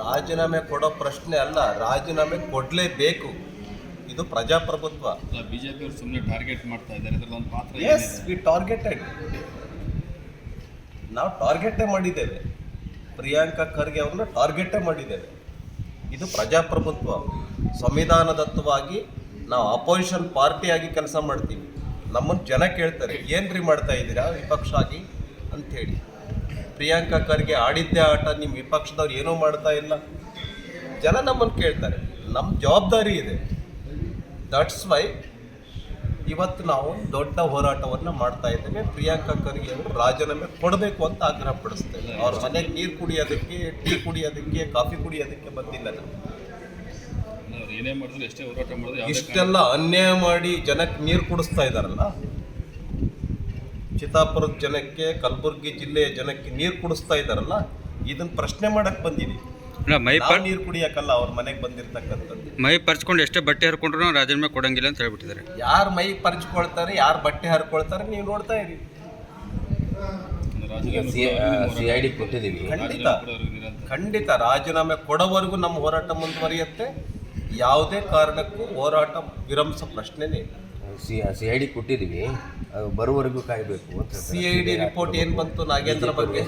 ರಾಜೀನಾಮೆ ಕೊಡೋ ಪ್ರಶ್ನೆ ಅಲ್ಲ ರಾಜೀನಾಮೆ ಕೊಡಲೇಬೇಕು. ಇದು ಪ್ರಜಾಪ್ರಭುತ್ವ. ಬಿಜೆಪಿ ಅವರು ಸುಮ್ಮನೆ ಟಾರ್ಗೆಟ್ ಮಾಡ್ತಾ ಇದ್ದಾರೆ ಅದರ ಒಂದು ಪಾತ್ರ ಎಸ್ ವಿ ಟಾರ್ಗೆಟೆಡ್ ನಾವು ಟಾರ್ಗೆಟೇ ಮಾಡಿದ್ದೇವೆ. ಪ್ರಿಯಾಂಕಾ ಖರ್ಗೆ ಅವ್ರನ್ನ ಟಾರ್ಗೆಟೇ ಮಾಡಿದ್ದೇವೆ. ಇದು ಪ್ರಜಾಪ್ರಭುತ್ವ. ಸಂವಿಧಾನದತ್ತವಾಗಿ ನಾವು ಅಪೋಸಿಷನ್ ಪಾರ್ಟಿಯಾಗಿ ಕೆಲಸ ಮಾಡ್ತೀವಿ. ನಮ್ಮನ್ನು ಜನ ಕೇಳ್ತಾರೆ ಏನ್ರಿ ಮಾಡ್ತಾ ಇದ್ದೀರಾ ವಿಪಕ್ಷ ಆಗಿ ಅಂಥೇಳಿ. ಪ್ರಿಯಾಂಕಾ ಖರ್ಗೆ ಆಡಿದ್ದೇ ಆಟ ನಿಮ್ಮ ವಿಪಕ್ಷದವ್ರು ಏನೂ ಮಾಡ್ತಾ ಇಲ್ಲ. ಜನ ನಮ್ಮನ್ನು ಕೇಳ್ತಾರೆ ನಮ್ಮ ಜವಾಬ್ದಾರಿ ಇದೆ. ದಟ್ಸ್ ವೈ ಇವತ್ತು ನಾವು ದೊಡ್ಡ ಹೋರಾಟವನ್ನು ಮಾಡ್ತಾ ಇದ್ದೇವೆ. ಪ್ರಿಯಾಂಕಾ ಖರ್ಗೆ ಅವರು ರಾಜೀನಾಮೆ ಕೊಡಬೇಕು ಅಂತ ಆಗ್ರಹ ಪಡಿಸ್ತೇವೆ ಅವ್ರ ಮನೆಗೆ ನೀರು ಕುಡಿಯೋದಕ್ಕೆ ಟೀ ಕುಡಿಯೋದಕ್ಕೆ ಕಾಫಿ ಕುಡಿಯೋದಕ್ಕೆ ಬಂದಿಲ್ಲ ನಾವು ಏನೇ ಮಾಡಿದ್ರು ಎಷ್ಟೇ ಹೋರಾಟ ಮಾಡಿದ್ರು ಇಷ್ಟೆಲ್ಲ ಅನ್ಯಾಯ ಮಾಡಿ ಜನಕ್ಕೆ ನೀರು ಕುಡಿಸ್ತಾ ಇದ್ದಾರಲ್ಲ ಚಿತ್ತಾಪುರದ ಜನಕ್ಕೆ ಕಲಬುರಗಿ ಜಿಲ್ಲೆಯ ಜನಕ್ಕೆ ನೀರು ಕುಡಿಸ್ತಾ ಇದ್ದಾರಲ್ಲ ಇದನ್ನ ಪ್ರಶ್ನೆ ಮಾಡಕ್ ಬಂದೀವಿ. ಇಲ್ಲ ಮೈ ನಾವು ನೀರು ಕುಡಿಯಕಲ್ಲ ಅವ್ರ ಮನೆಗೆ ಬಂದಿರ್ತಕ್ಕಂಥದ್ದು. ಮೈ ಪರ್ಚ್ಕೊಂಡು ಎಷ್ಟೇ ಬಟ್ಟೆ ಹರ್ಕೊಂಡ್ರು ರಾಜೀನಾಮೆ ಕೊಡಂಗಿಲ್ಲ ಅಂತ ಹೇಳ್ಬಿಟ್ಟಿದ್ದಾರೆ. ಯಾರು ಮೈ ಪರ್ಚ್ಕೊಳ್ತಾರೆ ಯಾರು ಬಟ್ಟೆ ಹರ್ಕೊಳ್ತಾರೆ ನೀವು ನೋಡ್ತಾ ಇರಿ. ಸಿ ಐ ಡಿ ಕೊಟ್ಟಿದ್ದೀವಿ. ಖಂಡಿತ. ಖಂಡಿತ ರಾಜೀನಾಮೆ ಕೊಡೋವರೆಗೂ ನಮ್ಮ ಹೋರಾಟ ಮುಂದುವರಿಯುತ್ತೆ. ಯಾವುದೇ ಕಾರಣಕ್ಕೂ ಹೋರಾಟ ವಿರಂಸ ಪ್ರಶ್ನೆನೇ ಇಲ್ಲ. ಸಿ ಸಿ ಐ ಡಿ ಕೊಟ್ಟಿದ್ದೀವಿ. ಅದು ಬರುವವರೆಗೂ ಕಾಯಬೇಕು ಅಂತ ಸಿ ಐ ಡಿ ರಿಪೋರ್ಟ್ ಏನು ಬಂತು ನಾಗೇಂದ್ರ ಬಗ್ಗೆ?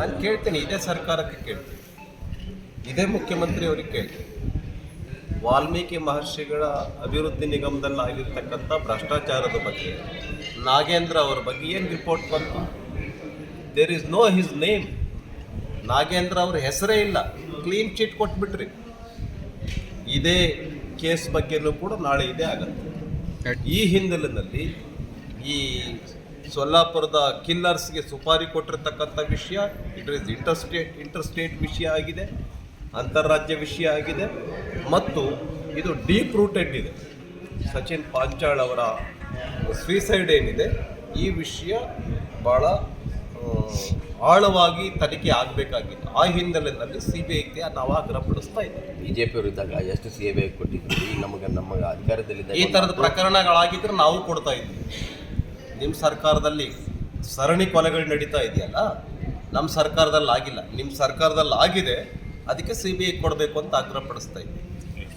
ನಾನು ಕೇಳ್ತೀನಿ ಇದೇ ಸರ್ಕಾರಕ್ಕೆ ಕೇಳ್ತೀನಿ. ಇದೇ ಮುಖ್ಯಮಂತ್ರಿ ಅವರಿಗೆ ಕೇಳ್ತೀನಿ. ವಾಲ್ಮೀಕಿ ಮಹರ್ಷಿಗಳ ಅಭಿವೃದ್ಧಿ ನಿಗಮದಲ್ಲಿ ಆಗಿರ್ತಕ್ಕಂಥ ಭ್ರಷ್ಟಾಚಾರದ ಬಗ್ಗೆ ನಾಗೇಂದ್ರ ಅವರ ಬಗ್ಗೆ ಏನು ರಿಪೋರ್ಟ್ ಬಂತು? There is no his name Nagendra ಅವ್ರ ಹೆಸರೇ ಇಲ್ಲ. ಕ್ಲೀನ್ ಚೀಟ್ ಕೊಟ್ಬಿಟ್ರಿ. ಇದೇ ಕೇಸ್ ಬಗ್ಗೆನೂ ಕೂಡ ನಾಳೆ ಇದೇ ಆಗತ್ತೆ. ಈ ಹಿನ್ನೆಲೆಯಲ್ಲಿ ಈ ಸೊಲ್ಲಾಪುರದ ಕಿಲ್ಲರ್ಸ್ಗೆ ಸುಪಾರಿ ಕೊಟ್ಟಿರ್ತಕ್ಕಂಥ ವಿಷಯ ಇಟ್ ಈಸ್ ಇಂಟರ್ಸ್ಟೇಟ್ ಇಂಟರ್ಸ್ಟೇಟ್ ವಿಷಯ ಆಗಿದೆ ಅಂತಾರಾಜ್ಯ ವಿಷಯ ಆಗಿದೆ, ಮತ್ತು ಇದು ಡೀಪ್ ರೂಟೆಡ್ ಇದೆ. ಸಚಿನ್ ಪಾಂಚಾಳ್ ಅವರ ಸ್ವೀಸೈಡ್ ಏನಿದೆ, ಈ ವಿಷಯ ಭಾಳ ಆಳವಾಗಿ ತನಿಖೆ ಆಗಬೇಕಾಗಿತ್ತು. ಆ ಹಿನ್ನೆಲೆಯಲ್ಲಿ ಸಿ ಬಿ ಐಗೆ ನಾವು ಆಗ್ರಹ ಪಡಿಸ್ತಾ ಇದ್ದೀವಿ ಬಿ ಜೆ ಪಿಯವರು ಇದ್ದಾಗ ಎಷ್ಟು ಸಿ ಬಿ ಐ ಈಗ ನಮಗೆ ನಮ್ಮ ಅಧಿಕಾರದಲ್ಲಿ ಈ ಥರದ ಪ್ರಕರಣಗಳಾಗಿದ್ರೆ ನಾವು ಕೊಡ್ತಾ ಇದ್ವಿ. ನಿಮ್ಮ ಸರ್ಕಾರದಲ್ಲಿ ಸರಣಿ ಕೊಲೆಗಳು ನಡೀತಾ ಇದೆಯಲ್ಲ ನಮ್ಮ ಸರ್ಕಾರದಲ್ಲಿ ಆಗಿಲ್ಲ ನಿಮ್ಮ ಸರ್ಕಾರದಲ್ಲಿ ಆಗಿದೆ ಅದಕ್ಕೆ ಸಿ ಬಿ ಐ ಕೊಡಬೇಕು ಅಂತ ಆಗ್ರಹ ಪಡಿಸ್ತಾ ಇದ್ವಿ